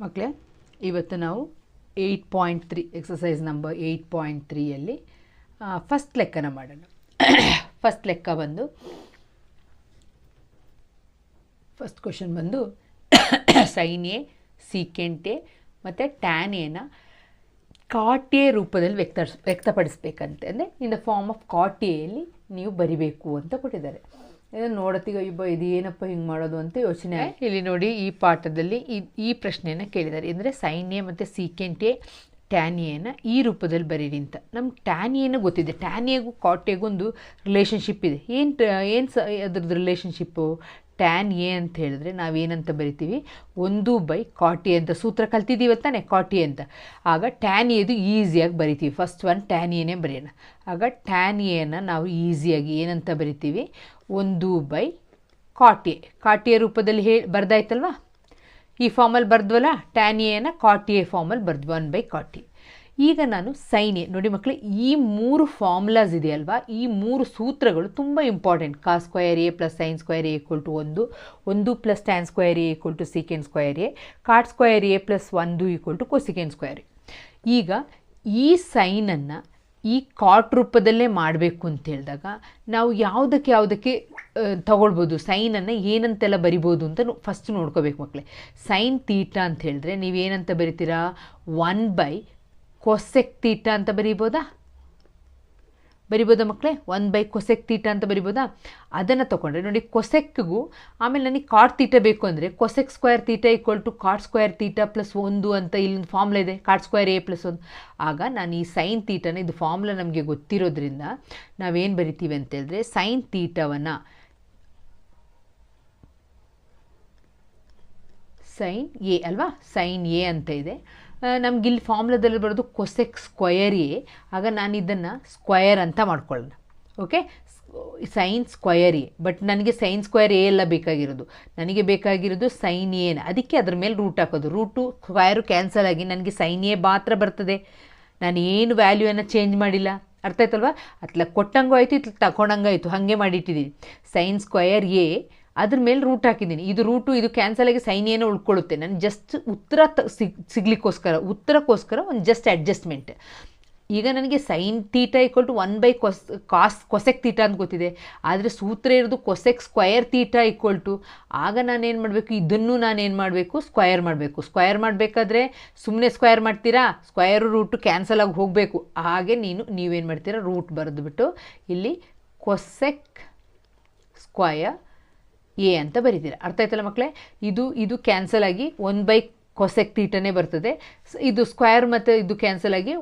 ಮಕ್ಕಳೇ ಇವತ್ತು ನಾವು eight point three exercise number eight point ತ್ರೀಯಲ್ಲಿ first ಲೆಕ್ಕನ ಮಾಡೋಣ. ಫಸ್ಟ್ ಲೆಕ್ಕ ಬಂದು ಫಸ್ಟ್ ಕ್ವಶನ್ ಬಂದು ಸೈನ್ ಎ ಸೀಕೆಂಟ್ ಎ ಮತ್ತು ಟ್ಯಾನ್ ಎನ ಕಾಟೆ ರೂಪದಲ್ಲಿ ವ್ಯಕ್ತ ವ್ಯಕ್ತಪಡಿಸ್ಬೇಕಂತೆ. ಅಂದರೆ ಇನ್ ದ ಫಾರ್ಮ್ ಆಫ್ ಕಾಟೆಯಲ್ಲಿ ನೀವು ಬರಿಬೇಕು ಅಂತ ಕೊಟ್ಟಿದ್ದಾರೆ. ನೋಡತ್ತೀಗ ಇಬ್ಬ ಇದು ಏನಪ್ಪ ಹಿಂಗೆ ಮಾಡೋದು ಅಂತ ಯೋಚನೆ. ಇಲ್ಲಿ ನೋಡಿ ಈ ಪಾಠದಲ್ಲಿ ಈ ಪ್ರಶ್ನೆಯನ್ನು ಕೇಳಿದ್ದಾರೆ. ಅಂದರೆ ಸೈನ್ ಎ ಮತ್ತು ಸೀಕೆಂಟ್ ಎ ಟ್ಯಾನ್ ಈ ರೂಪದಲ್ಲಿ ಬರೀರಿ ಅಂತ. ನಮ್ಗೆ ಟ್ಯಾನಿಯನ ಗೊತ್ತಿದೆ. ಟ್ಯಾನಿಯಗೂ ಕಾಟೆಗೂ ಒಂದು ರಿಲೇಷನ್ಶಿಪ್ ಇದೆ. ಏನು ಏನು ಸ, ಅದ್ರದ್ದು ರಿಲೇಷನ್ಶಿಪ್ಪು ಟ್ಯಾನ್ ಎ ಅಂತ ಹೇಳಿದ್ರೆ ನಾವೇನಂತ ಬರಿತೀವಿ. ಒಂದು ಬೈ ಕಾಟಿ ಅಂತ ಸೂತ್ರ ಕಲ್ತಿದ್ದೀವಿ ತಾನೆ ಕಾಟಿ ಅಂತ. ಆಗ ಟ್ಯಾನ್ ಎದು ಈಸಿಯಾಗಿ ಬರಿತೀವಿ. ಫಸ್ಟ್ ಒನ್ ಟ್ಯಾನ್ ಎನೇ ಬರೆಯೋಣ. ಆಗ ಟ್ಯಾನ್ ಎನ ನಾವು ಈಸಿಯಾಗಿ ಏನಂತ ಬರಿತೀವಿ. ಒಂದು ಬೈ ಕಾಟಿ ಕಾಟಿಯ ರೂಪದಲ್ಲಿ ಹೇಳಿ ಬರ್ದಾಯ್ತಲ್ವಾ? ಈ ಫಾರ್ಮಲ್ಲಿ ಬರೆದ್ವಲ್ಲ? ಟ್ಯಾನ್ ಎನ ಕಾಟಿ ಎ ಫಾರ್ಮಲ್ಲಿ ಬರೆದ್ವಿ ಒನ್ ಬೈ ಕಾಟಿ ಈಗ ನಾನು ಸೈನ್ ಎ ನೋಡಿ ಮಕ್ಕಳು ಈ ಮೂರು ಫಾರ್ಮುಲಾಸ್ ಇದೆಯಲ್ವಾ? ಈ ಮೂರು ಸೂತ್ರಗಳು ತುಂಬ important cos square A plus sine square A equal to ಒಂದು ಒಂದು plus tan square A equal to secant square A cot square A plus ಒಂದು ಈಕ್ವಲ್ ಟು ಕೊಸಿಕೆಂಡ್ ಸ್ಕ್ವಯರ್ ಈಗ ಈ ಸೈನನ್ನು ಈ ಕಾಟ್ ರೂಪದಲ್ಲೇ ಮಾಡಬೇಕು ಅಂತ ಹೇಳಿದಾಗ ನಾವು ಯಾವುದಕ್ಕೆ ಯಾವುದಕ್ಕೆ ತಗೊಳ್ಬೋದು? ಸೈನನ್ನು ಏನಂತೆಲ್ಲ ಬರಿಬೋದು ಅಂತ ಫಸ್ಟ್ ನೋಡ್ಕೋಬೇಕು ಮಕ್ಕಳೇ ಸೈನ್ ತೀಟ ಅಂತ ಹೇಳಿದ್ರೆ ನೀವೇನಂತ ಬರಿತೀರಾ? ಒನ್ ಬೈ ಕೊಸೆಕ್ ತೀಟ ಅಂತ ಬರೀಬೋದಾ? ಬರಿಬೋದ ಮಕ್ಕಳೇ ಒನ್ ಬೈ ಕೊಸೆಕ್ ತೀಟ ಅಂತ ಬರಿಬೋದಾ? ಅದನ್ನು ತೊಗೊಂಡ್ರೆ ನೋಡಿ ಕೊಸೆಕ್ಗೂ ಆಮೇಲೆ ನನಗೆ ಕಾಟ್ ತೀಟ ಬೇಕು ಅಂದರೆ cosec square theta equal to cot square theta plus ಒಂದು ಅಂತ ಇಲ್ಲೊಂದು ಫಾರ್ಮ್ಲ ಇದೆ ಕಾಟ್ ಸ್ಕ್ವೇರ್ ಎ ಪ್ಲಸ್ ಒಂದು. ಆಗ ನಾನು ಈ ಸೈನ್ ತೀಟನ ಇದು ಫಾರ್ಮ್ಲ ನಮಗೆ ಗೊತ್ತಿರೋದ್ರಿಂದ ನಾವೇನು ಬರಿತೀವಿ ಅಂತ ಹೇಳಿದ್ರೆ ಸೈನ್ ತೀಟವನ್ನು ಸೈನ್ ಎ ಅಲ್ವಾ? ಸೈನ್ ಎ ಅಂತ ಇದೆ. ನಮ್ಗೆ ಇಲ್ಲಿ ಫಾರ್ಮ್ಲದಲ್ಲಿ ಬರೋದು ಕೊಸೆಕ್ ಸ್ಕ್ವಯರ್ ಎ. ಆಗ ನಾನು ಇದನ್ನು ಸ್ಕ್ವಯರ್ ಅಂತ ಮಾಡ್ಕೊಳ್ಳೋಣ. Okay sine square A. But ನನಗೆ ಸೈನ್ ಸ್ಕ್ವಯರ್ ಎ ಎಲ್ಲ ಬೇಕಾಗಿರೋದು. ನನಗೆ ಬೇಕಾಗಿರೋದು ಸೈನ್ ಎನ ಅದಕ್ಕೆ ಅದ್ರ ಮೇಲೆ ರೂಟ್ ಹಾಕೋದು. ರೂಟು ಸ್ಕ್ವಯರು ಕ್ಯಾನ್ಸಲ್ ಆಗಿ ನನಗೆ ಸೈನ್ ಎ ಮಾತ್ರ ಬರ್ತದೆ. ನಾನು ಏನು ವ್ಯಾಲ್ಯೂಯನ್ನು ಚೇಂಜ್ ಮಾಡಿಲ್ಲ. ಅರ್ಥ ಆಯ್ತಲ್ವಾ? ಅತ್ಲ ಕೊಟ್ಟಂಗೂ ಆಯಿತು ಇತ್ಲ ತಗೊಂಡಂಗೆ ಆಯಿತು ಹಾಗೆ ಮಾಡಿಟ್ಟಿದ್ದೀನಿ ಸೈನ್ ಸ್ಕ್ವಯರ್ ಎ ಅದ್ರ ಮೇಲೆ ರೂಟ್ ಹಾಕಿದ್ದೀನಿ. ಇದು ರೂಟು ಇದು ಕ್ಯಾನ್ಸಲ್ ಆಗಿ ಸೈನ್ ಏನೋ ಉಳ್ಕೊಳ್ಳುತ್ತೆ. ನಾನು ಜಸ್ಟ್ ಉತ್ತರ ತ ಸಿಗ್ ಸಿಗ್ಲಿಕ್ಕೋಸ್ಕರ, ಉತ್ತರಕ್ಕೋಸ್ಕರ ಒಂದು ಜಸ್ಟ್ ಅಡ್ಜಸ್ಟ್ಮೆಂಟ್ ಈಗ ನನಗೆ sine theta equal to one by cos cos cosec theta ಅಂತ ಗೊತ್ತಿದೆ. ಆದರೆ ಸೂತ್ರ ಇರೋದು cosec square theta equal to ಆಗ ನಾನೇನು ಮಾಡಬೇಕು? ಇದನ್ನು ನಾನೇನು ಮಾಡಬೇಕು? ಸ್ಕ್ವಯರ್ ಮಾಡಬೇಕು. ಸ್ಕ್ವಯರ್ ಮಾಡಬೇಕಾದ್ರೆ ಸುಮ್ಮನೆ ಸ್ಕ್ವಯರ್ ಮಾಡ್ತೀರಾ? ಸ್ಕ್ವಯರು ರೂಟು ಕ್ಯಾನ್ಸಲ್ ಆಗಿ ಹೋಗಬೇಕು. ಹಾಗೆ ನೀನು, ನೀವೇನು ಮಾಡ್ತೀರಾ? ರೂಟ್ ಬರೆದುಬಿಟ್ಟು ಇಲ್ಲಿ ಕೊಸೆಕ್ ಸ್ಕ್ವಯರ್ ಎ ಅಂತ ಬರೀತೀರ. ಅರ್ಥ ಆಯ್ತಲ್ಲ ಮಕ್ಕಳೇ ಇದು ಇದು ಕ್ಯಾನ್ಸಲ್ ಆಗಿ ಒನ್ ಬೈ ಕೊಸೆಕ್ ತೀಟನೇ ಬರ್ತದೆ. ಇದು ಸ್ಕ್ವಯರ್ ಮತ್ತು ಇದು ಕ್ಯಾನ್ಸಲ್ ಆಗಿ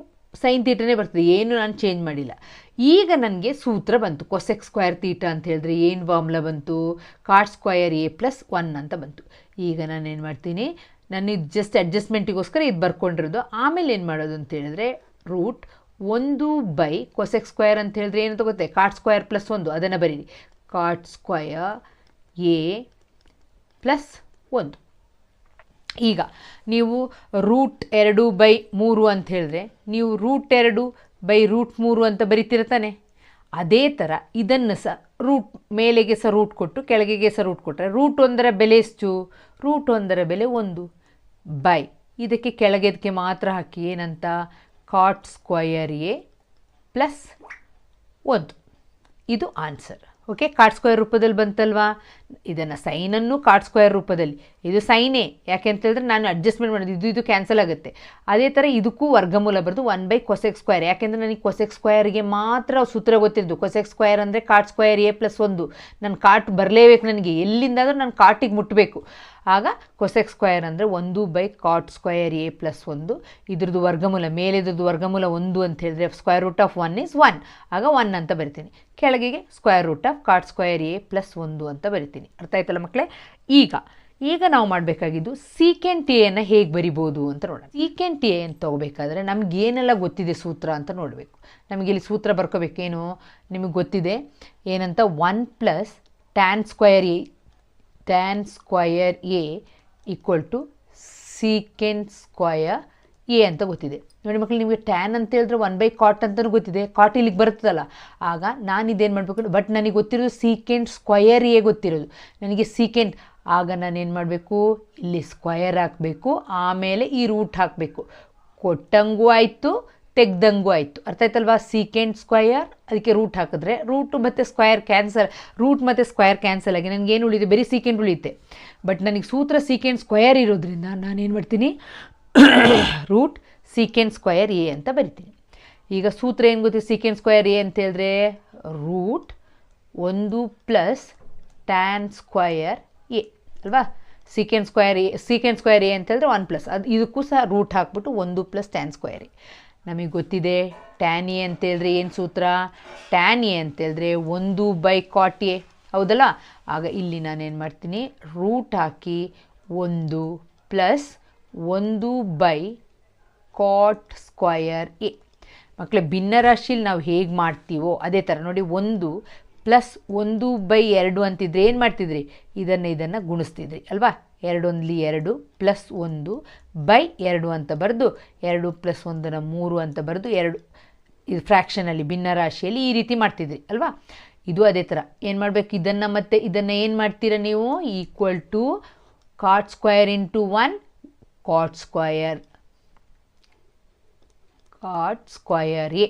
ಸೈನ್ ತೀಟನೇ ಬರ್ತದೆ. ಏನು ನಾನು ಚೇಂಜ್ ಮಾಡಿಲ್ಲ. ಈಗ ನನಗೆ ಸೂತ್ರ ಬಂತು. ಕೊಸೆಕ್ ಸ್ಕ್ವಯರ್ ತೀಟ ಅಂತ ಹೇಳಿದ್ರೆ ಏನು ಫಾರ್ಮುಲಾ ಬಂತು? Cot square A plus one ಅಂತ ಬಂತು. ಈಗ ನಾನು ಏನು ಮಾಡ್ತೀನಿ? ನಾನು ಇದು ಜಸ್ಟ್ ಅಡ್ಜಸ್ಟ್ಮೆಂಟಿಗೋಸ್ಕರ ಇದು ಬರ್ಕೊಂಡಿರೋದು. ಆಮೇಲೆ ಏನು ಮಾಡೋದು ಅಂತ ಹೇಳಿದ್ರೆ ರೂಟ್ ಒಂದು ಬೈ ಕೊಸೆಕ್ ಸ್ಕ್ವಯರ್ ಅಂತ ಹೇಳಿದ್ರೆ ಏನು ತಗೋತೆ ಕಾಟ್ ಸ್ಕ್ವಯರ್ ಪ್ಲಸ್ ಒಂದು. ಅದನ್ನು ಬರೀರಿ. ಕಾಟ್ ಸ್ಕ್ವಯರ್ ಎ ಪ್ಲಸ್ ಒಂದು. ಈಗ ನೀವು ರೂಟ್ ಎರಡು ಬೈ ಮೂರು ಅಂತ ಹೇಳಿದ್ರೆ ನೀವು ರೂಟ್ ಎರಡು ಬೈ ರೂಟ್ ಮೂರು ಅಂತ ಬರಿತೀರ ತಾನೆ? ಅದೇ ಥರ ಇದನ್ನು ಸಹ ರೂಟ್ ಮೇಲೆಗೆ ಸಹ ರೂಟ್ ಕೊಟ್ಟು ಕೆಳಗೆಗೆ ಸಹ ರೂಟ್ ಕೊಟ್ಟರೆ ರೂಟ್ ಒಂದರ ಬೆಲೆ ಎಷ್ಟು? ರೂಟ್ ಒಂದರ ಬೆಲೆ ಒಂದು ಬೈ ಇದಕ್ಕೆ ಕೆಳಗೆದಕ್ಕೆ ಮಾತ್ರ ಹಾಕಿ ಏನಂತ? ಕಾಟ್ ಸ್ಕ್ವಯರ್ ಎ ಪ್ಲಸ್ ಒಂದು. ಇದು ಆನ್ಸರ್ ಓಕೆ ಕಾಟ್ ಸ್ಕ್ವೇರ್ ರೂಪದಲ್ಲಿ ಬಂತಲ್ವಾ? ಇದನ್ನು ಸೈನನ್ನು ಕಾಟ್ ಸ್ಕ್ವೇರ್ ರೂಪದಲ್ಲಿ. ಇದು ಸೈನೇ ಯಾಕೆ ಅಂತ ಹೇಳಿದ್ರೆ ನಾನು ಅಡ್ಜಸ್ಟ್ಮೆಂಟ್ ಮಾಡೋದು ಇದು ಇದು ಕ್ಯಾನ್ಸಲ್ ಆಗುತ್ತೆ. ಅದೇ ಥರ ಇದಕ್ಕೂ ವರ್ಗಮೂಲ ಬರೆದು ಒನ್ ಬೈ ಕೊಸೆಕ್ ಸ್ಕ್ವೇರ್ ಯಾಕೆಂದರೆ ನನಗೆ ಕೊಸೆಕ್ ಸ್ಕ್ವೇರ್ಗೆ ಮಾತ್ರ ಸೂತ್ರ ಗೊತ್ತಿದ್ದು ಕೊಸೆಕ್ ಸ್ಕ್ವೇರ್ ಅಂದರೆ ಕಾಟ್ ಸ್ಕ್ವೇರ್ ಎ ಪ್ಲಸ್ ಒಂದು. ನನ್ನ ಕಾಟ್ ಬರಲೇಬೇಕು ನನಗೆ. ಎಲ್ಲಿಂದಾದರೂ ನಾನು ಕಾಟಿಗೆ ಮುಟ್ಟಬೇಕು ಆಗ ಕೊಸೆಕ್ ಸ್ಕ್ವಯರ್ ಅಂದರೆ ಒಂದು by cot square A plus ಒಂದು. ಇದ್ರದ್ದು ವರ್ಗಮೂಲ ಮೇಲಿದ್ರದ್ದು ವರ್ಗಮೂಲ ಒಂದು ಅಂತ ಹೇಳಿದ್ರೆ square root of one is one ಆಗ ಒನ್ ಅಂತ ಬರಿತೀನಿ. ಕೆಳಗೆಗೆ square root of cot square A plus ಒಂದು ಅಂತ ಬರಿತೀನಿ. ಅರ್ಥ ಆಯ್ತಲ್ಲ ಮಕ್ಕಳೇ ಈಗ ಈಗ ನಾವು ಮಾಡಬೇಕಾಗಿದ್ದು ಸೀಕೆಂಟ್ ಎಯನ್ನು ಹೇಗೆ ಬರಿಬೋದು ಅಂತ ನೋಡೋಣ. ಸೀಕೆಂಟ್ ಎ ಅಂತ ತಗೋಬೇಕಾದ್ರೆ ನಮ್ಗೆ ಏನೆಲ್ಲ ಗೊತ್ತಿದೆ ಸೂತ್ರ ಅಂತ ನೋಡಬೇಕು. ನಮಗೆ ಇಲ್ಲಿ ಸೂತ್ರ ಬರ್ಕೋಬೇಕೇನು? ನಿಮಗೆ ಗೊತ್ತಿದೆ, ಏನಂತ? One plus tan square A tan square A equal to secant square A ಅಂತ ಗೊತ್ತಿದೆ. ನೋಡಿ ಮಕ್ಕಳು ನಿಮಗೆ ಟ್ಯಾನ್ ಅಂತ ಹೇಳಿದ್ರೆ ಒನ್ ಬೈ ಕಾಟ್ ಅಂತಲೂ ಗೊತ್ತಿದೆ. ಕಾಟ್ ಇಲ್ಲಿಗೆ ಬರ್ತದಲ್ಲ ಆಗ ನಾನು ಇದೇನು ಮಾಡಬೇಕು ಬಟ್ ನನಗೆ ಗೊತ್ತಿರೋದು ಸೀಕೆಂಟ್ ಸ್ಕ್ವಯರ್ ಎ ಗೊತ್ತಿರೋದು. ನನಗೆ ಸೀಕೆಂಟ್ ಆಗ ನಾನೇನು ಮಾಡಬೇಕು? ಇಲ್ಲಿ ಸ್ಕ್ವಯರ್ ಹಾಕಬೇಕು. ಆಮೇಲೆ ಈ ರೂಟ್ ಹಾಕಬೇಕು. ಕೊಟ್ಟಂಗೂ ಆಯಿತು ತೆಗ್ದಂಗೂ ಆಯಿತು. ಅರ್ಥ ಆಯ್ತಲ್ವಾ? ಸೀಕೆಂಡ್ ಸ್ಕ್ವಯರ್ ಅದಕ್ಕೆ ರೂಟ್ ಹಾಕಿದ್ರೆ ರೂಟು ಮತ್ತು ಸ್ಕ್ವಯರ್ ಕ್ಯಾನ್ಸಲ್ ರೂಟ್ ಮತ್ತು ಸ್ಕ್ವಯರ್ ಕ್ಯಾನ್ಸಲ್ ಆಗಿ ನನಗೆ ಏನು ಉಳಿಯುತ್ತೆ? ಬರೀ ಸೀಕೆಂಡ್ ಉಳಿಯುತ್ತೆ. ಬಟ್ ನನಗೆ ಸೂತ್ರ ಸೀಕೆಂಡ್ ಸ್ಕ್ವಯರ್ ಇರೋದ್ರಿಂದ ನಾನೇನು ಮಾಡ್ತೀನಿ? ರೂಟ್ ಸೀಕೆಂಡ್ ಸ್ಕ್ವಯರ್ ಎ ಅಂತ ಬರಿತೀನಿ. ಈಗ ಸೂತ್ರ ಏನು ಗೊತ್ತಿದೆ ಸೀಕೆಂಡ್ ಸ್ಕ್ವಯರ್ ಎ ಅಂತ ಹೇಳಿದ್ರೆ ರೂಟ್ ಒಂದು ಪ್ಲಸ್ ಟ್ಯಾನ್ ಸ್ಕ್ವಯರ್ ಎ ಅಲ್ವಾ? Secant square A secant square A ಅಂತ ಹೇಳಿದ್ರೆ ಒನ್ ಪ್ಲಸ್ ಅದು ಇದಕ್ಕೂ ಸಹ ರೂಟ್ ಹಾಕ್ಬಿಟ್ಟು ಒಂದು ಪ್ಲಸ್ ಟ್ಯಾನ್ ಸ್ಕ್ವಯರ್ ಎ ನಮಗೆ ಗೊತ್ತಿದೆ, ಟ್ಯಾನ್ ಎ ಅಂತೇಳಿದ್ರೆ ಏನು ಸೂತ್ರ? ಟ್ಯಾನ್ ಎ ಅಂತೇಳಿದ್ರೆ ಒಂದು ಬೈ ಕಾಟ್ ಎ. ಹೌದಲ್ಲ? ಆಗ ಇಲ್ಲಿ ನಾನೇನು ಮಾಡ್ತೀನಿ? ರೂಟ್ ಹಾಕಿ ಒಂದು ಪ್ಲಸ್ ಒಂದು ಬೈ ಕಾಟ್ ಸ್ಕ್ವಯರ್ ಎ. ಮಕ್ಕಳೇ ಭಿನ್ನರಾಶಿಲಿ ನಾವು ಹೇಗೆ ಮಾಡ್ತೀವೋ ಅದೇ ಥರ ನೋಡಿ, ಒಂದು ಪ್ಲಸ್ ಒಂದು ಬೈ ಎರಡು ಅಂತಿದ್ರೆ ಏನು ಮಾಡ್ತಿದ್ರಿ? ಇದನ್ನು ಇದನ್ನು ಗುಣಿಸ್ತಿದ್ರಿ, ಅಲ್ವಾ? ಎರಡೊಂದ್ಲಿ ಎರಡು ಪ್ಲಸ್ ಒಂದು ಬೈ ಎರಡು ಅಂತ ಬರೆದು, ಎರಡು ಪ್ಲಸ್ ಒಂದನ್ನು ಮೂರು ಅಂತ ಬರೆದು, ಎರಡು ಇದು ಫ್ರ್ಯಾಕ್ಷನಲ್ಲಿ ಭಿನ್ನರಾಶಿಯಲ್ಲಿ ಈ ರೀತಿ ಮಾಡ್ತಿದ್ರಿ, ಅಲ್ವಾ? ಇದು ಅದೇ ಥರ. ಏನು ಮಾಡಬೇಕು? ಇದನ್ನು ಮತ್ತೆ ಇದನ್ನು ಏನು ಮಾಡ್ತೀರಾ ನೀವು? Equal to cot square into one cot square cot square A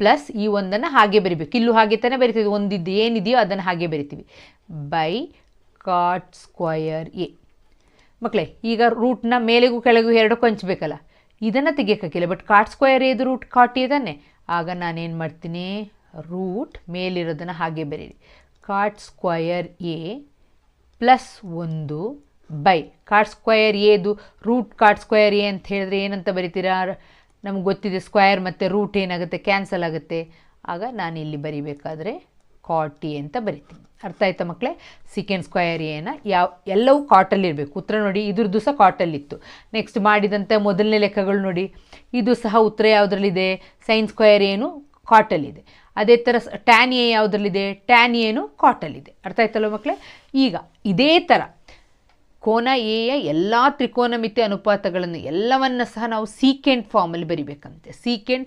plus ಈ ಒಂದನ್ನು ಹಾಗೆ ಬರಿಬೇಕು. ಇಲ್ಲೂ ಹಾಗೆ ತಾನೇ ಬರಿತೀವಿ. ಒಂದಿದ್ದು ಏನಿದೆಯೋ ಅದನ್ನು ಹಾಗೆ ಬರಿತೀವಿ. ಬೈ ಕಾಟ್ ಸ್ಕ್ವಯರ್ ಎ ಮಕ್ಕಳೇ ಈಗ ರೂಟ್ನ ಮೇಲೆಗೂ ಕೆಳಗೂ ಎರಡಕ್ಕೂ ಕೊಂಚಬೇಕಲ್ಲ. ಇದನ್ನು ತೆಗಿಯೋಕ್ಕಾಗಿಲ್ಲ ಬಟ್ ಕಾಟ್ ಸ್ಕ್ವಯರ್ ಇದು ರೂಟ್ ಕಾಟಿ ಇದಾನೆ ಆಗ ನಾನೇನು ಮಾಡ್ತೀನಿ? ರೂಟ್ ಮೇಲಿರೋದನ್ನು ಹಾಗೆ ಬರೀರಿ. ಕಾಟ್ ಸ್ಕ್ವಯರ್ ಎ ಪ್ಲಸ್ ಒಂದು ಬೈ ಕಾಟ್ ಸ್ಕ್ವಯರ್ ಎದು ರೂಟ್ ಕಾಟ್ ಸ್ಕ್ವಯರ್ ಎ ಅಂತ ಹೇಳಿದ್ರೆ ಏನಂತ ಬರೀತೀರಾ? ನಮ್ಗೆ ಗೊತ್ತಿದೆ ಸ್ಕ್ವಯರ್ ಮತ್ತು ರೂಟ್ ಏನಾಗುತ್ತೆ ಕ್ಯಾನ್ಸಲ್ ಆಗುತ್ತೆ. ಆಗ ನಾನು ಇಲ್ಲಿ ಬರಿಬೇಕಾದ್ರೆ ಕಾಟ್ ಅಂತ ಬರಿತೀನಿ. ಅರ್ಥ ಆಯ್ತಾ ಮಕ್ಕಳೇ ಸೀಕೆಂಡ್ ಸ್ಕ್ವಯರ್ ಏನ ಯಾವ, ಎಲ್ಲವೂ ಕಾಟಲ್ಲಿರಬೇಕು ಉತ್ತರ ನೋಡಿ, ಇದ್ರದ್ದು ಸಹ ಕಾಟಲ್ಲಿತ್ತು ನೆಕ್ಸ್ಟ್ ಮಾಡಿದಂಥ ಮೊದಲನೇ ಲೆಕ್ಕಗಳು ನೋಡಿ. ಇದು ಸಹ ಉತ್ತರ ಯಾವುದರಲ್ಲಿದೆ? ಸೈನ್ ಸ್ಕ್ವಯರ್ ಏನು ಕಾಟಲ್ಲಿದೆ ಅದೇ ಥರ ಟ್ಯಾನ್ ಎ ಯಾವುದರಲ್ಲಿದೆ? ಟ್ಯಾನ್ ಏನು ಕಾಟಲ್ಲಿದೆ ಅರ್ಥ ಆಯ್ತಲ್ಲ ಮಕ್ಕಳೇ ಈಗ ಇದೇ ಥರ ಕೋನ ಎಯ ಎಲ್ಲ ತ್ರಿಕೋನಮಿತಿ ಅನುಪಾತಗಳನ್ನು ಎಲ್ಲವನ್ನು ಸಹ ನಾವು ಸೀಕೆಂಡ್ ಫಾರ್ಮಲ್ಲಿ ಬರಿಬೇಕಂತೆ. ಸೀಕೆಂಡ್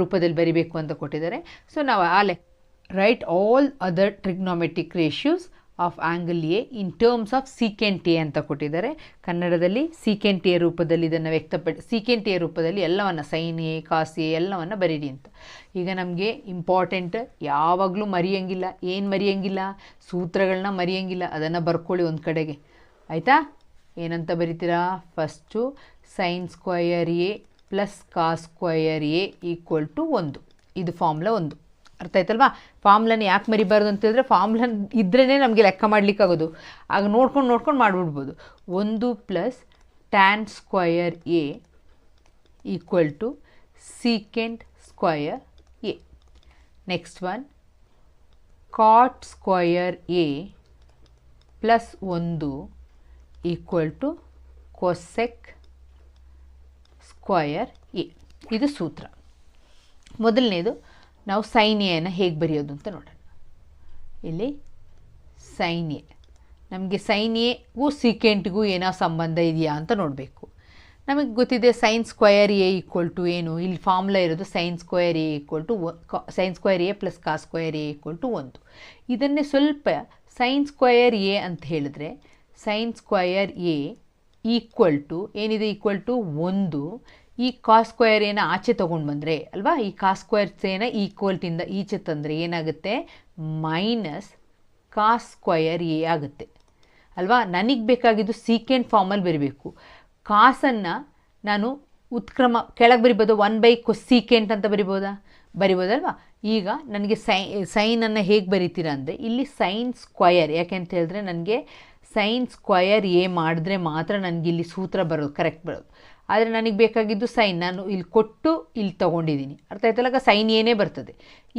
ರೂಪದಲ್ಲಿ ಬರಿಬೇಕು ಅಂತ ಕೊಟ್ಟಿದ್ದಾರೆ. ಸೊ ನಾವು ಆ ಲೆಕ್ಕ write all other trigonometric ratios of angle A in terms of secant A ಅಂತ ಕೊಟ್ಟಿದ್ದಾರೆ. ಕನ್ನಡದಲ್ಲಿ ಸೀಕೆಂಟ್ ಎ ರೂಪದಲ್ಲಿ ಇದನ್ನು ವ್ಯಕ್ತಪಡಿ ಸೀಕೆಂಟ್ A ರೂಪದಲ್ಲಿ ಎಲ್ಲವನ್ನು ಸೈನ್ ಎ ಕಾಸ್ ಎ ಎಲ್ಲವನ್ನು ಬರೀರಿ ಅಂತ. ಈಗ ನಮಗೆ ಇಂಪಾರ್ಟೆಂಟ್ ಯಾವಾಗಲೂ ಮರೆಯಂಗಿಲ್ಲ, ಏನು ಮರೆಯಂಗಿಲ್ಲ ಸೂತ್ರಗಳನ್ನ ಮರೆಯಂಗಿಲ್ಲ, ಅದನ್ನು ಬರ್ಕೊಳ್ಳಿ ಒಂದು ಕಡೆಗೆ. ಆಯಿತಾ? ಏನಂತ ಬರಿತೀರಾ? First sine square A plus cos square A equal to ಒಂದು. ಇದು ಫಾರ್ಮುಲಾ ಒಂದು. ಅರ್ಥ ಆಯ್ತಲ್ವಾ? ಫಾರ್ಮ್ಲನ್ ಯಾಕೆ ಮರಿಬಾರ್ದು ಅಂತ ಹೇಳಿದ್ರೆ ಫಾರ್ಮ್ಲನ್ ಇದ್ರೇ ನಮಗೆ ಲೆಕ್ಕ ಮಾಡಲಿಕ್ಕಾಗೋದು. ಆಗ ನೋಡ್ಕೊಂಡು ನೋಡ್ಕೊಂಡು ಮಾಡಿಬಿಡ್ಬೋದು. ಒಂದು plus tan square A equal to secant square A next one cot square A plus ಒಂದು equal to cosec square A ಇದು ಸೂತ್ರ. ಮೊದಲನೇದು ನಾವು ಸೈನ್ ಎಯನ್ನು ಹೇಗೆ ಬರೆಯೋದು ಅಂತ ನೋಡೋಣ. ಇಲ್ಲಿ ಸೈನ್ಯ. ನಮಗೆ ಸೈನ್ಯಗೂ ಸೀಕೆಂಟ್ಗೂ ಏನೋ ಸಂಬಂಧ ಇದೆಯಾ ಅಂತ ನೋಡಬೇಕು. ನಮಗೆ ಗೊತ್ತಿದೆ sine square A equal to ಏನು? ಇಲ್ಲಿ ಫಾರ್ಮುಲಾ ಇರೋದು sine square A equal to sine square A plus cos square A equal to ಒಂದು. ಇದನ್ನೇ ಸ್ವಲ್ಪ ಸೈನ್ ಸ್ಕ್ವಯರ್ ಎ ಅಂತ ಹೇಳಿದ್ರೆ sine square A equal to ಏನಿದೆ? ಈಕ್ವಲ್ ಟು ಒಂದು. ಈ ಕಾಸ್ ಸ್ಕ್ವೇರ್ ಏನ ಆಚೆ ತೊಗೊಂಡು ಬಂದರೆ, ಅಲ್ವಾ? ಈ ಕಾಸ್ ಸ್ಕ್ವೇರ್ ಏನ ಈಕ್ವಲ್ಟಿಂದ ಈಚೆ ತಂದರೆ ಏನಾಗುತ್ತೆ? ಮೈನಸ್ ಕಾಸ್ ಸ್ಕ್ವಯರ್ ಎ ಆಗುತ್ತೆ. ಅಲ್ವಾ? ನನಗೆ ಬೇಕಾಗಿದ್ದು ಸೀಕೆಂಡ್ ಫಾರ್ಮಲ್ಲಿ ಬರಿಬೇಕು. ಕಾಸನ್ನು ನಾನು ಉತ್ಕ್ರಮ, ಕೆಳಗೆ ಬರಿಬೋದು ಒನ್ ಬೈ ಕೊಸೀಕೆಂಟ್ ಅಂತ ಬರಿಬೋದಾ? ಬರಿಬೋದಲ್ವಾ? ಈಗ ನನಗೆ ಸೈ ಸೈನನ್ನು ಹೇಗೆ ಬರಿತೀರಾ ಅಂದರೆ, ಇಲ್ಲಿ ಸೈನ್ ಸ್ಕ್ವಯರ್ ಯಾಕೆ ಅಂತ ಹೇಳಿದ್ರೆ, ನನಗೆ ಸೈನ್ ಸ್ಕ್ವಯರ್ ಎ ಮಾಡಿದ್ರೆ ಮಾತ್ರ ನನಗೆ ಇಲ್ಲಿ ಸೂತ್ರ ಬರೋದು ಕರೆಕ್ಟ್ ಬರೋದು. ಆದರೆ ನನಗೆ ಬೇಕಾಗಿದ್ದು ಸೈನ್ ನಾನು ಇಲ್ಲಿ ಕೊಟ್ಟು ಇಲ್ಲಿ ತೊಗೊಂಡಿದ್ದೀನಿ ಅರ್ಥ ಆಯ್ತಲ್ಲ ಸೈನ್ ಏನೇ ಬರ್ತದೆ.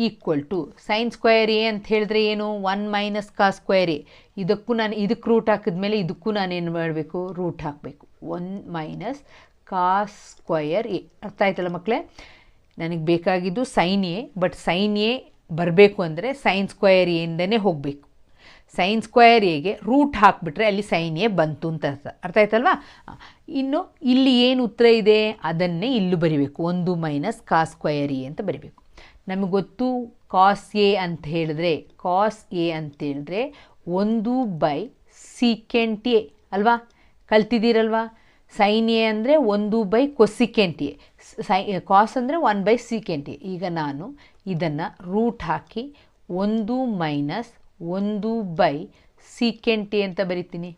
Equal to sine square A ಅಂತ ಹೇಳಿದ್ರೆ ಏನು? One minus cos square A ಇದಕ್ಕೂ ನಾನು ಇದಕ್ಕೆ ರೂಟ್ ಹಾಕಿದ್ಮೇಲೆ ಇದಕ್ಕೂ ನಾನು ಏನು ಮಾಡಬೇಕು? ರೂಟ್ ಹಾಕಬೇಕು. One minus cos square A ಅರ್ಥ ಆಯ್ತಲ್ಲ ಮಕ್ಕಳೇ ನನಗೆ ಬೇಕಾಗಿದ್ದು sine A but sine A ಬರಬೇಕು ಅಂದರೆ ಸೈನ್ ಸ್ಕ್ವಯರ್ ಎಯಿಂದನೇ ಹೋಗಬೇಕು. ಸೈನ್ ಸ್ಕ್ವೇರ್ ಎಗೆ ರೂಟ್ ಹಾಕಿಬಿಟ್ರೆ ಅಲ್ಲಿ ಸೈನ್ ಎ ಬಂತು ಅಂತ ಅರ್ಥ. ಅರ್ಥ ಆಯ್ತಲ್ವಾ? ಇನ್ನು ಇಲ್ಲಿ ಏನು ಉತ್ತರ ಇದೆ? ಅದನ್ನೇ ಇಲ್ಲೂ ಬರಿಬೇಕು. ಒಂದು ಮೈನಸ್ ಕಾಸ್ ಸ್ಕ್ವಯರ್ ಎ ಅಂತ ಬರಿಬೇಕು. ನಮಗೆ ಗೊತ್ತು ಕಾಸ್ ಎ ಅಂತ ಹೇಳಿದ್ರೆ ಕಾಸ್ ಎ ಅಂತ ಹೇಳಿದ್ರೆ ಒಂದು ಬೈ ಸೀಕೆಂಟ್ ಎ ಅಲ್ವಾ? ಕಲ್ತಿದ್ದೀರಲ್ವಾ? ಸೈನ್ ಎ ಅಂದರೆ ಒಂದು ಬೈ ಕೊಸಿಕೆಂಟ್ ಎ ಸೈ ಕಾಸ್ ಅಂದರೆ ಒನ್ ಬೈ ಸೀಕೆಂಟ್ ಎ ಈಗ ನಾನು ಇದನ್ನು ರೂಟ್ ಹಾಕಿ ಒಂದು ಮೈನಸ್ ಒಂದು ಬೈ ಸೀಕೆಂಟ್ ಟಿ ಅಂತ ಬರಿತೀನಿ.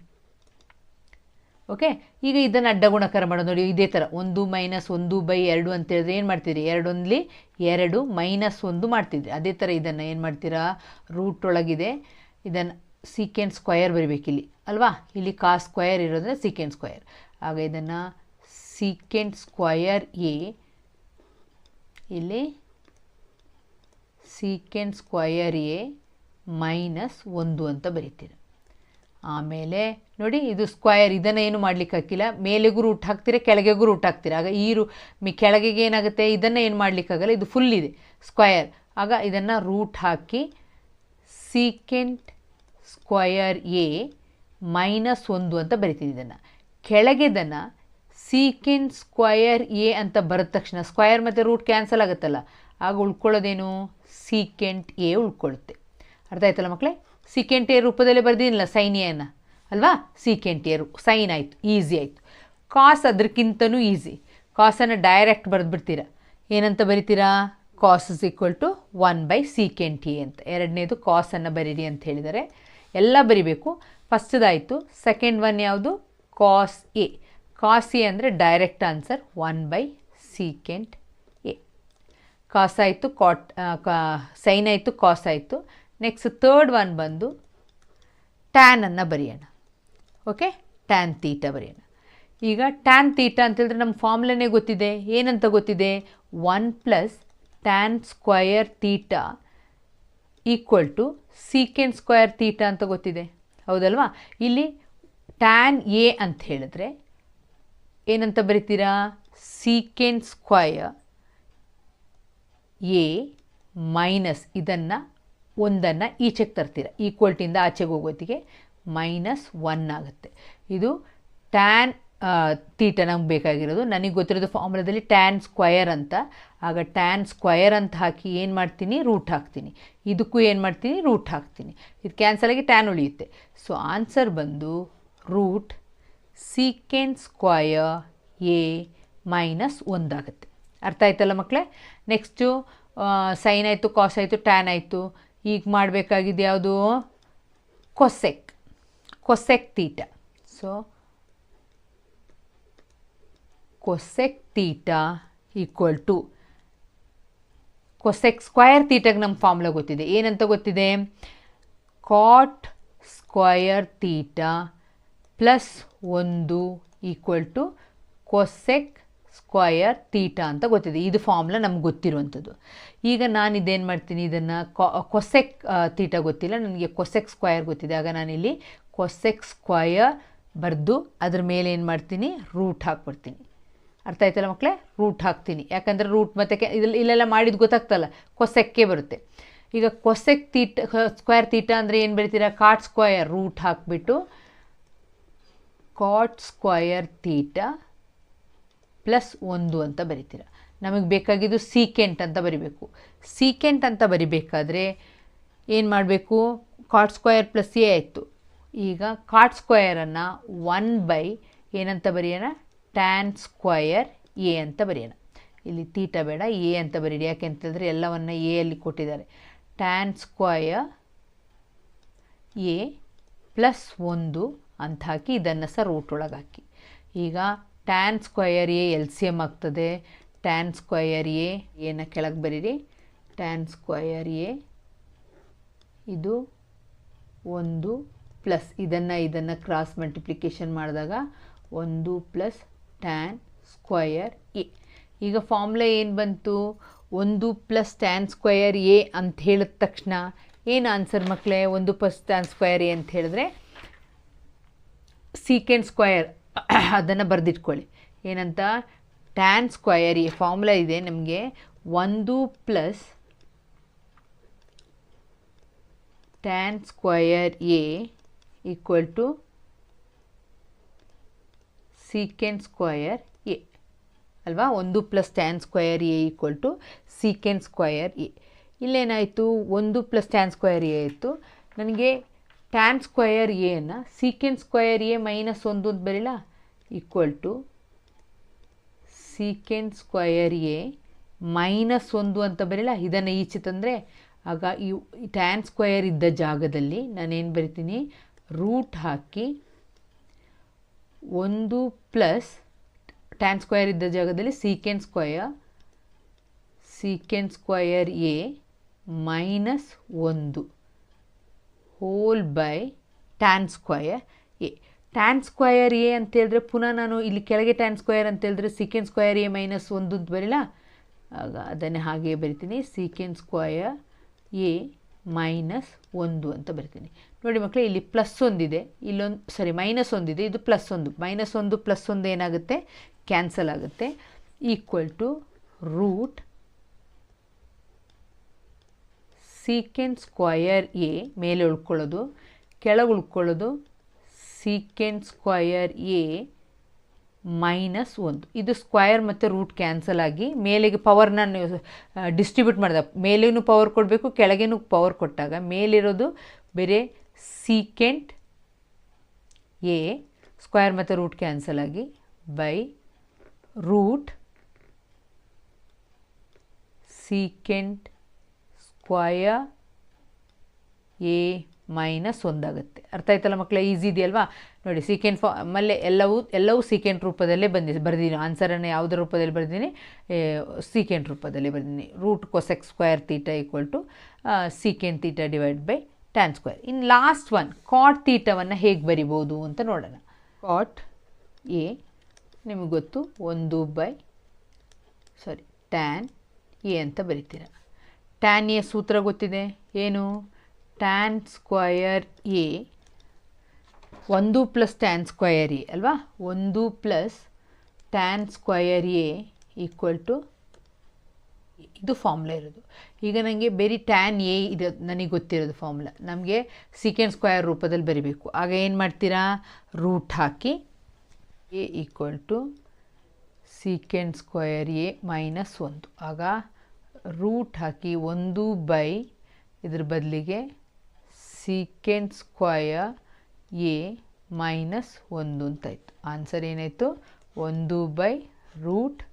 ಓಕೆ? ಈಗ ಇದನ್ನು ಅಡ್ಡ ಗುಣಕಾರ ಮಾಡೋದು ನೋಡಿ, ಇದೇ ಥರ ಒಂದು ಮೈನಸ್ ಒಂದು ಬೈ ಎರಡು ಅಂತ ಹೇಳಿದ್ರೆ ಏನು ಮಾಡ್ತೀರಿ? ಎರಡೊಂದ್ಲಿ ಎರಡು ಮೈನಸ್ ಒಂದು ಮಾಡ್ತಿದ್ರಿ. ಅದೇ ಥರ ಇದನ್ನು ಏನು ಮಾಡ್ತೀರಾ? ರೂಟ್ ಒಳಗಿದೆ. ಇದನ್ನು ಸೀಕೆಂಡ್ ಸ್ಕ್ವಯರ್ ಬರಿಬೇಕಿಲ್ಲಿ ಅಲ್ವಾ? ಇಲ್ಲಿ ಕಾ ಸ್ಕ್ವಯರ್ ಇರೋದ್ರೆ ಸೀಕೆಂಡ್ ಸ್ಕ್ವಯರ್ ಆಗ ಇದನ್ನು ಸೀಕೆಂಡ್ ಸ್ಕ್ವಯರ್ ಎ, ಇಲ್ಲಿ ಸೀಕೆಂಡ್ ಸ್ಕ್ವಯರ್ ಎ ಮೈನಸ್ ಒಂದು ಅಂತ ಬರಿತೀರ. ಆಮೇಲೆ ನೋಡಿ ಇದು ಸ್ಕ್ವಯರ್ ಇದನ್ನು ಏನು ಮಾಡಲಿಕ್ಕೆ ಹಾಕಿಲ್ಲ. ಮೇಲೆಗೂ ರೂಟ್ ಹಾಕ್ತೀರ, ಕೆಳಗೆಗೂ ರೂಟ್ ಹಾಕ್ತೀರ. ಆಗ ಈ ರೂ ಮಿ ಕೆಳಗೆಗೆ ಏನಾಗುತ್ತೆ? ಇದನ್ನು ಏನು ಮಾಡಲಿಕ್ಕಾಗಲ್ಲ ಇದು ಫುಲ್ ಇದೆ. ಸ್ಕ್ವಯರ್ ಆಗ ಇದನ್ನು ರೂಟ್ ಹಾಕಿ ಸೀಕೆಂಟ್ ಸ್ಕ್ವಯರ್ ಎ ಮೈನಸ್ ಒಂದು ಅಂತ ಬರಿತೀನಿ ಇದನ್ನು. ಕೆಳಗೆದನ್ನು ಸೀಕೆಂಟ್ ಸ್ಕ್ವಯರ್ ಎ ಅಂತ ಬರೆದ ತಕ್ಷಣ ಸ್ಕ್ವಯರ್ ಮತ್ತು ರೂಟ್ ಕ್ಯಾನ್ಸಲ್ ಆಗುತ್ತಲ್ಲ, ಆಗ ಉಳ್ಕೊಳ್ಳೋದೇನು? Secant A ಉಳ್ಕೊಳ್ಳುತ್ತೆ. ಅರ್ಥ ಆಯ್ತಲ್ಲ ಮಕ್ಕಳೇ ಸಿಕೆಂಟ್ ಇಯರ್ ರೂಪದಲ್ಲೇ ಸೈನ್ ಏನ ಅಲ್ವಾ? ಸಿಕೆಂಟ್ ಎ ರೂ ಸೈನ್ ಆಯಿತು, ಈಸಿ ಆಯಿತು. ಕಾಸ್ ಅದಕ್ಕಿಂತನೂ ಈಸಿ. ಕಾಸನ್ನು ಡೈರೆಕ್ಟ್ ಬರೆದ್ಬಿಡ್ತೀರಾ. ಏನಂತ ಬರಿತೀರಾ? Cos is equal to one by secant A ಅಂತ. ಎರಡನೇದು ಕಾಸನ್ನು ಬರೀರಿ ಅಂತ ಹೇಳಿದರೆ ಎಲ್ಲ ಬರಿಬೇಕು. ಫಸ್ಟ್ದಾಯಿತು, ಸೆಕೆಂಡ್ ಒನ್ ಯಾವುದು? Cos A. ಕಾಸ್ ಎ ಅಂದರೆ direct answer, one by secant A. Cos ಆಯಿತು, ಕಾಟ್ ಸೈನ್ ಆಯಿತು, ಕಾಸ್ ಆಯಿತು. ನೆಕ್ಸ್ಟ್ ಥರ್ಡ್ ಒನ್ ಬಂದು ಟ್ಯಾನನ್ನು ಬರೆಯೋಣ. ಓಕೆ ಟ್ಯಾನ್ ತೀಟ ಬರೆಯೋಣ. ಈಗ ಟ್ಯಾನ್ ತೀಟ ಅಂತೇಳಿದ್ರೆ ನಮ್ಮ ಫಾರ್ಮುಲಾನೇ ಗೊತ್ತಿದೆ. ಏನಂತ ಗೊತ್ತಿದೆ? One plus tan square theta equal to secant square theta ಅಂತ ಗೊತ್ತಿದೆ. ಹೌದಲ್ವಾ? ಇಲ್ಲಿ ಟ್ಯಾನ್ ಎ ಅಂತ ಹೇಳಿದ್ರೆ ಏನಂತ ಬರಿತೀರಾ? ಸೀಕೆಂಡ್ ಸ್ಕ್ವಯರ್ ಎ ಮೈನಸ್ ಇದನ್ನು ಒಂದನ್ನು ಈಚೆಗೆ ತರ್ತೀರ. ಈಕ್ವಲ್ಟಿಂದ ಆಚೆಗೆ ಹೋಗೋತ್ತಿಗೆ ಮೈನಸ್ ಒನ್ ಆಗುತ್ತೆ. ಇದು ಟ್ಯಾನ್ ತೀಟ ನಮ್ಗೆ ಬೇಕಾಗಿರೋದು. ನನಗೆ ಗೊತ್ತಿರೋದು ಫಾರ್ಮುಲಾದಲ್ಲಿ ಟ್ಯಾನ್ ಸ್ಕ್ವಯರ್ ಅಂತ. ಆಗ ಟ್ಯಾನ್ ಸ್ಕ್ವಯರ್ ಅಂತ ಹಾಕಿ ಏನು ಮಾಡ್ತೀನಿ? ರೂಟ್ ಹಾಕ್ತೀನಿ. ಇದಕ್ಕೂ ಏನು ಮಾಡ್ತೀನಿ? ರೂಟ್ ಹಾಕ್ತೀನಿ. ಇದು ಕ್ಯಾನ್ಸಲ್ ಆಗಿ ಟ್ಯಾನ್ ಉಳಿಯುತ್ತೆ. ಸೊ ಆನ್ಸರ್ ಬಂದು root secant square A minus ಒಂದಾಗುತ್ತೆ ಅರ್ಥ ಆಯ್ತಲ್ಲ ಮಕ್ಕಳೇ ನೆಕ್ಸ್ಟು ಸೈನ್ ಆಯಿತು ಕಾಸ್ ಆಯಿತು ಟ್ಯಾನ್ ಆಯಿತು. ಈಗ ಮಾಡಬೇಕಾಗಿದ್ದು ಯಾವುದು? Cosec cosec theta. So cosec theta equal to cosec square ತೀಟಗೆ ನಮ್ಮ ಫಾರ್ಮುಲಾ ಗೊತ್ತಿದೆ. ಏನಂತ ಗೊತ್ತಿದೆ? ಕಾಟ್ ಸ್ಕ್ವಯರ್ ತೀಟ ಪ್ಲಸ್ ಒಂದು equal to cosec square theta ಅಂತ ಗೊತ್ತಿದೆ. ಇದು ಫಾರ್ಮುಲಾ ನಮ್ಗೆ ಗೊತ್ತಿರುವಂಥದ್ದು. ಈಗ ನಾನು ಇದೇನು ಮಾಡ್ತೀನಿ? ಇದನ್ನು ಕೊಸೆಕ್ ತೀಟ ಗೊತ್ತಿಲ್ಲ. ನನಗೆ ಕೊಸೆಕ್ ಸ್ಕ್ವಯರ್ ಗೊತ್ತಿದೆ. ಆಗ ನಾನಿಲ್ಲಿ ಕೊಸೆಕ್ ಸ್ಕ್ವಯರ್ ಬರೆದು ಅದ್ರ ಮೇಲೆ ಏನು ಮಾಡ್ತೀನಿ? ರೂಟ್ ಹಾಕ್ಬಿಡ್ತೀನಿ. ಅರ್ಥ ಆಯ್ತಲ್ಲ ಮಕ್ಕಳೇ ರೂಟ್ ಹಾಕ್ತೀನಿ. ಯಾಕಂದರೆ ರೂಟ್ ಮತ್ತು ಕೆ, ಇದ್ರಲ್ಲಿ, ಇಲ್ಲೆಲ್ಲ ಮಾಡಿದ್ದು ಗೊತ್ತಾಗ್ತಲ್ಲ. ಕೊಸೆಕ್ಕೆ ಬರುತ್ತೆ. ಈಗ ಕೊಸೆಕ್ ತೀಟ ಸ್ಕ್ವಯರ್ ತೀಟ ಅಂದರೆ ಏನು ಬರಿತೀರಾ ಕಾಟ್ ಸ್ಕ್ವಯರ್ ರೂಟ್ ಹಾಕ್ಬಿಟ್ಟು ಕಾಟ್ ಸ್ಕ್ವಯರ್ ತೀಟ ಪ್ಲಸ್ ಒಂದು ಅಂತ ಬರಿತೀರ. ನಮಗೆ ಬೇಕಾಗಿದ್ದು ಸೀಕೆಂಟ್ ಅಂತ ಬರಿಬೇಕು. ಸೀಕೆಂಟ್ ಅಂತ ಬರಿಬೇಕಾದ್ರೆ ಏನು ಮಾಡಬೇಕು? ಕಾಟ್ ಸ್ಕ್ವಯರ್ ಪ್ಲಸ್ ಎ ಆಯಿತು. ಈಗ ಕಾಟ್ ಸ್ಕ್ವಯರನ್ನು ಒನ್ ಬೈ ಏನಂತ ಬರೆಯೋಣ? ಟ್ಯಾನ್ ಸ್ಕ್ವಯರ್ ಎ ಅಂತ ಬರೆಯೋಣ. ಇಲ್ಲಿ ತೀಟ ಬೇಡ ಎ ಅಂತ ಬರೀರಿ. ಯಾಕೆ ಅಂತಂದರೆ ಎಲ್ಲವನ್ನು ಎ ಅಲ್ಲಿ ಕೊಟ್ಟಿದ್ದಾರೆ. ಟ್ಯಾನ್ ಸ್ಕ್ವಯರ್ ಎ ಪ್ಲಸ್ ಒಂದು ಅಂತ ಹಾಕಿ ಇದನ್ನು ಸಹ ರೂಟ್ ಒಳಗೆ ಹಾಕಿ. ಈಗ tan square A L C M ಆಗ್ತದೆ. ಟ್ಯಾನ್ ಸ್ಕ್ವಯರ್ ಎ ಏನ ಕೆಳಗೆ ಬರೀರಿ? ಟ್ಯಾನ್ ಸ್ಕ್ವಯರ್ ಎ ಇದು ಒಂದು ಪ್ಲಸ್ ಇದನ್ನು ಇದನ್ನು ಕ್ರಾಸ್ ಮಲ್ಟಿಪ್ಲಿಕೇಶನ್ ಮಾಡಿದಾಗ ಒಂದು ಪ್ಲಸ್ ಟ್ಯಾನ್ ಸ್ಕ್ವಯರ್ ಎ ಈಗ ಫಾರ್ಮುಲಾ ಏನು ಬಂತು? ಒಂದು ಪ್ಲಸ್ ಟ್ಯಾನ್ ಸ್ಕ್ವಯರ್ ಎ ಅಂತ ಹೇಳಿದ ತಕ್ಷಣ ಏನು ಆನ್ಸರ್ ಮಕ್ಕಳೇ ಒಂದು ಪ್ಲಸ್ ಟ್ಯಾನ್ ಸ್ಕ್ವಯರ್ ಎ ಅಂತ ಹೇಳಿದ್ರೆ ಸೀಕೆಂಡ್ ಸ್ಕ್ವಯರ್ ಅದನ್ನು ಬರೆದಿಟ್ಕೊಳ್ಳಿ. ಏನಂತ? ಟ್ಯಾನ್ ಸ್ಕ್ವಯರ್ ಎ ಫಾರ್ಮುಲಾ ಇದೆ ನಮಗೆ ಒಂದು plus tan square A equal to secant square A ಅಲ್ವಾ? ಒಂದು plus tan square A equal to secant square A ಇಲ್ಲೇನಾಯಿತು? ಒಂದು ಪ್ಲಸ್ ಟ್ಯಾನ್ ಸ್ಕ್ವಯರ್ ಎ ಇತ್ತು. ನನಗೆ ಟ್ಯಾನ್ ಸ್ಕ್ವಯರ್ ಎನ ಸೀಕೆಂಡ್ ಸ್ಕ್ವಯರ್ ಎ ಮೈನಸ್ ಒಂದು ಅಂತ ಬರೀಲ್ಲ equal to secant square A minus ಒಂದು ಅಂತ ಬರೀಲ್ಲ ಇದನ್ನು ಈಚೆ ತಂದರೆ, ಆಗ ಈ ಟ್ಯಾನ್ ಸ್ಕ್ವಯರ್ ಇದ್ದ ಜಾಗದಲ್ಲಿ ನಾನೇನು ಬರಿತೀನಿ? ರೂಟ್ ಹಾಕಿ ಒಂದು ಪ್ಲಸ್ ಟ್ಯಾನ್ ಸ್ಕ್ವಯರ್ ಇದ್ದ ಜಾಗದಲ್ಲಿ secant square secant square A minus ಒಂದು. Whole by tan square A tan square A ಅಂತ ಹೇಳಿದ್ರೆ ಪುನಃ ನಾನು ಇಲ್ಲಿ ಕೆಳಗೆ ಟ್ಯಾನ್ ಸ್ಕ್ವಯರ್ ಅಂತ ಹೇಳಿದ್ರೆ ಸೀಕೆಂಡ್ ಸ್ಕ್ವಯರ್ ಎ ಮೈನಸ್ ಒಂದು ಅಂತ ಬರಲಿಲ್ಲ ಆಗ ಅದನ್ನೇ ಹಾಗೆ ಬರಿತೀನಿ. ಸೀಕೆಂಡ್ ಸ್ಕ್ವಯರ್ ಎ ಮೈನಸ್ ಒಂದು ಅಂತ ಬರ್ತೀನಿ. ನೋಡಿ ಮಕ್ಕಳೇ ಇಲ್ಲಿ ಪ್ಲಸ್ ಒಂದಿದೆ ಇಲ್ಲೊಂದು ಸಾರಿ ಮೈನಸ್ ಒಂದಿದೆ ಇದು. ಪ್ಲಸ್ ಒಂದು. ಮೈನಸ್ ಒಂದು ಪ್ಲಸ್ ಒಂದು ಏನಾಗುತ್ತೆ? ಕ್ಯಾನ್ಸಲ್ ಆಗುತ್ತೆ. Equal to root secant square A ಮೇಲೆ ಉಳ್ಕೊಳ್ಳೋದು, ಕೆಳಗೆ ಉಳ್ಕೊಳ್ಳೋದು ಸೀಕೆಂಡ್ ಸ್ಕ್ವಯರ್ ಎ ಮೈನಸ್ ಒಂದು. ಇದು ಸ್ಕ್ವಯರ್ ಮತ್ತು ರೂಟ್ ಕ್ಯಾನ್ಸಲ್ ಆಗಿ ಮೇಲೆಗೆ ಪವರ್ನ ಡಿಸ್ಟ್ರಿಬ್ಯೂಟ್ ಮಾಡಿದಾಗ, ಮೇಲೇನು ಪವರ್ ಕೊಡಬೇಕು, ಕೆಳಗೇನು ಪವರ್ ಕೊಟ್ಟಾಗ ಮೇಲಿರೋದು ಬೇರೆ ಸೀಕೆಂಟ್ ಎ ಸ್ಕ್ವಯರ್ ಮತ್ತು ರೂಟ್ ಕ್ಯಾನ್ಸಲ್ ಆಗಿ by root secant square A minus ಒಂದಾಗುತ್ತೆ ಅರ್ಥ ಆಯ್ತಲ್ಲ ಮಕ್ಕಳೇ ಈಸಿ ಇದೆಯಲ್ವಾ ನೋಡಿ ಸೀಕೆಂಡ್ ಫಾ ಆಮೇಲೆ ಎಲ್ಲವೂ ಎಲ್ಲವೂ ಸೀಕೆಂಟ್ ರೂಪದಲ್ಲೇ ಬಂದಿದೆ. ಬರ್ದೀನಿ ಆನ್ಸರನ್ನು ಯಾವುದರ ರೂಪದಲ್ಲಿ ಬರ್ದೀನಿ? ಸೀಕೆಂಡ್ ರೂಪದಲ್ಲಿ ಬರ್ದೀನಿ. Root cosec square theta equal to secant theta divide by tan square ಇನ್ನು ಲಾಸ್ಟ್ ಒನ್ ಕಾಟ್ ತೀಟವನ್ನು ಹೇಗೆ ಬರಿಬೋದು ಅಂತ ನೋಡೋಣ. ಕಾಟ್ ಎ ನಿಮಗೆ ಗೊತ್ತು ಒಂದು ಬೈ ಸಾರಿ ಟ್ಯಾನ್ ಎ ಅಂತ ಬರಿತೀರ. ಟ್ಯಾನ್ ಎ ಸೂತ್ರ ಗೊತ್ತಿದೆ? ಏನು? ಟ್ಯಾನ್ ಸ್ಕ್ವಯರ್ ಎ ಒಂದು ಪ್ಲಸ್ ಟ್ಯಾನ್ ಸ್ಕ್ವಯರ್ ಎ ಅಲ್ವಾ? ಒಂದು plus tan square A equal to ಇದು ಫಾರ್ಮುಲಾ ಇರೋದು. ಈಗ ನನಗೆ ಬೇರೆ ಟ್ಯಾನ್ ಎ ಇದು, ನನಗೆ ಗೊತ್ತಿರೋದು ಫಾರ್ಮುಲಾ ನಮಗೆ ಸೀಕೆಂಡ್ ಸ್ಕ್ವಯರ್ ರೂಪದಲ್ಲಿ ಬರಿಬೇಕು. ಆಗ ಏನು ಮಾಡ್ತೀರಾ? Root hockey A equal to secant square A minus ಒಂದು. ಆಗ ರೂಟ್ ಹಾಕಿ ಒಂದು ಬೈ ಇದ್ರ ಬದಲಿಗೆ ಸೀಕೆಂಡ್ ಸ್ಕ್ವಯರ್ ಎ ಮೈನಸ್ ಒಂದು ಅಂತಾಯಿತು ಆನ್ಸರ್ ಏನಾಯಿತು? ಒಂದು by root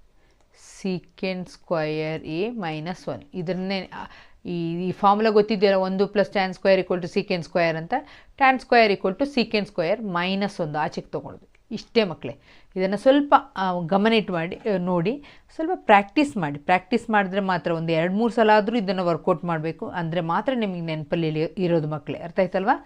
secant square A minus one ಇದನ್ನೇ ಈ ಈ ಫಾರ್ಮುಲಾ ಗೊತ್ತಿದ್ದೀರ ಒಂದು plus tan square equal to secant square ಅಂತ? Tan square equal to secant square minus ಒಂದು. ಆಚೆಗೆ ತೊಗೊಳೋದು. ಇಷ್ಟೇ ಮಕ್ಕಳೇ ಇದನ್ನು ಸ್ವಲ್ಪ ಗಮನ ಇಟ್ಟು ಮಾಡಿ ನೋಡಿ, ಸ್ವಲ್ಪ ಪ್ರಾಕ್ಟೀಸ್ ಮಾಡಿ. ಪ್ರಾಕ್ಟೀಸ್ ಮಾಡಿದ್ರೆ ಮಾತ್ರ ಒಂದು ಎರಡು ಮೂರು ಸಲ ಆದರೂ ಇದನ್ನು ವರ್ಕೌಟ್ ಮಾಡಬೇಕು. ಅಂದರೆ ಮಾತ್ರ ನಿಮಗೆ ನೆನಪಲ್ಲಿ ಇರೋದು ಮಕ್ಕಳೇ ಅರ್ಥ ಆಯ್ತಲ್ವಾ?